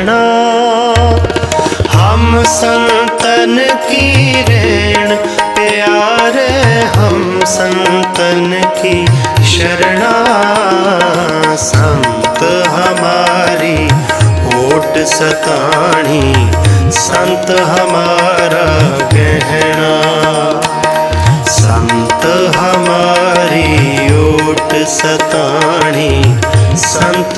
ਛੱਡਣਾ ਹਮ ਸੰਤਨ ਕੀ ਰਹਿਣ ਪਿਆਰੇ ਹਮ ਸੰਤਨ ਕੀ शरणा संत हमारी ओट सताणी संत हमारा गहना संत हमारी ओट सताणी संत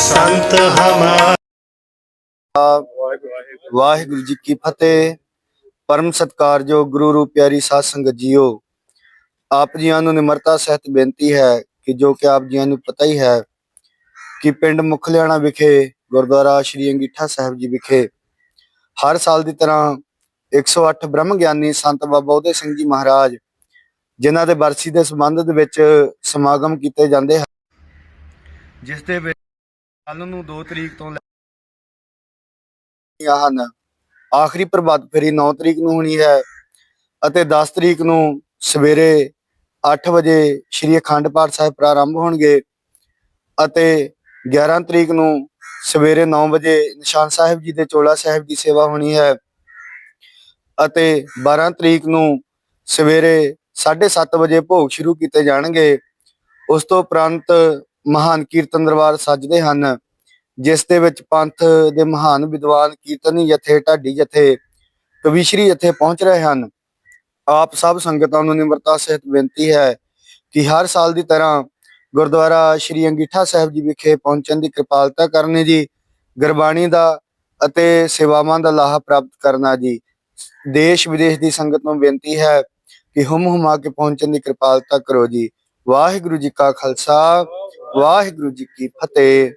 संत हमारा ਵਾਹਿਗੁਰੂ ਜੀ ਕੀ ਫਤਿਹ ਪਰਮ ਸਤਕਾਰਯੋਗ ਗੁਰੂ ਰੂਪ ਪਿਆਰੀ ਸਾਧ ਸੰਗਤ ਜੀਓ ਆਪ ਜੀਆਂ ਨੂੰ ਨਿਮਰਤਾ ਸਹਿਤ ਬੇਨਤੀ ਹੈ ਕਿ ਜੋ ਕਿ ਆਪ ਜੀਆਂ ਨੂੰ ਪਤਾ ਹੀ ਹੈ ਕਿ ਪਿੰਡ ਮੁਖਲਿਆਣਾ ਵਿਖੇ ਗੁਰਦੁਆਰਾ ਸ਼੍ਰੀ ਅੰਗੀਠਾ ਸਾਹਿਬ ਜੀ ਵਿਖੇ ਹਰ ਸਾਲ ਦੀ ਤਰ੍ਹਾਂ 108 ਬ੍ਰਹਮ ਗਿਆਨੀ ਸੰਤ ਬਾਬਾ ਉਦੇ ਸਿੰਘ ਜੀ ਮਹਾਰਾਜ ਜਿਨ੍ਹਾਂ ਦੇ ਬਰਸੀ ਦੇ ਸੰਬੰਧ ਦੇ ਵਿੱਚ ਸਮਾਗਮ ਕੀਤੇ ਜਾਂਦੇ ਹਨ ਜਿਸ ਦੇ ਵਿੱਚ ਕੱਲ ਨੂੰ 2 ਤਰੀਕ ਤੋਂ ਹੋਈਆਂ ਹਨ। ਆਖਰੀ ਪ੍ਰਭਾਤ ਫੇਰੀ 9 ਤਰੀਕ ਨੂੰ ਹੋਣੀ ਹੈ ਅਤੇ 10 ਤਰੀਕ ਨੂੰ ਸਵੇਰੇ 8 ਵਜੇ ਸ੍ਰੀ ਅਖੰਡ ਪਾਠ ਸਾਹਿਬ ਪ੍ਰਾਰੰਭ ਹੋਣਗੇ ਅਤੇ 11 ਤਰੀਕ ਨੂੰ ਸਵੇਰੇ 9 ਵਜੇ ਨਿਸ਼ਾਨ ਸਾਹਿਬ ਜੀ ਦੇ ਚੋਲਾ ਸਾਹਿਬ ਦੀ ਸੇਵਾ ਹੋਣੀ ਹੈ ਅਤੇ 12 ਤਰੀਕ ਨੂੰ ਸਵੇਰੇ 7:30 ਵਜੇ ਭੋਗ ਸ਼ੁਰੂ ਕੀਤੇ ਜਾਣਗੇ। ਉਸ ਤੋਂ ਉਪਰੰਤ ਮਹਾਨ ਕੀਰਤਨ ਦਰਬਾਰ ਸੱਜਦੇ ਹਨ, ਜਿਸ ਦੇ ਵਿੱਚ ਪੰਥ ਦੇ ਮਹਾਨ ਵਿਦਵਾਨ ਕੀਰਤਨੀ ਜਥੇ ਢਾਡੀ ਜਥੇ ਕਵੀਸ਼ਰੀ ਜਥੇ ਪਹੁੰਚ ਰਹੇ ਹਨ। ਆਪ ਸਭ ਸੰਗਤਾਂ ਨੂੰ ਨਿਮਰਤਾ ਸਹਿਤ ਬੇਨਤੀ ਹੈ ਕਿ ਹਰ ਸਾਲ ਦੀ ਤਰ੍ਹਾਂ ਗੁਰਦੁਆਰਾ ਸ਼੍ਰੀ ਅੰਗੀਠਾ ਸਾਹਿਬ ਜੀ ਵਿਖੇ ਪਹੁੰਚਣ ਦੀ ਕਿਰਪਾਲਤਾ ਕਰਨੀ ਜੀ, ਗੁਰਬਾਣੀ ਦਾ ਅਤੇ ਸੇਵਾਵਾਂ ਦਾ ਲਾਹਾ ਪ੍ਰਾਪਤ ਕਰਨਾ ਜੀ। ਦੇਸ਼ ਵਿਦੇਸ਼ ਦੀ ਸੰਗਤ ਨੂੰ ਬੇਨਤੀ ਹੈ ਕਿ ਹੁਮ ਹੁਮਾ ਕੇ ਪਹੁੰਚਣ ਦੀ ਕਿਰਪਾਲਤਾ ਕਰੋ ਜੀ। ਵਾਹਿਗੁਰੂ ਜੀ ਕਾ ਖਾਲਸਾ ਵਾਹਿਗੁਰੂ ਜੀ ਕੀ ਫਤਿਹ।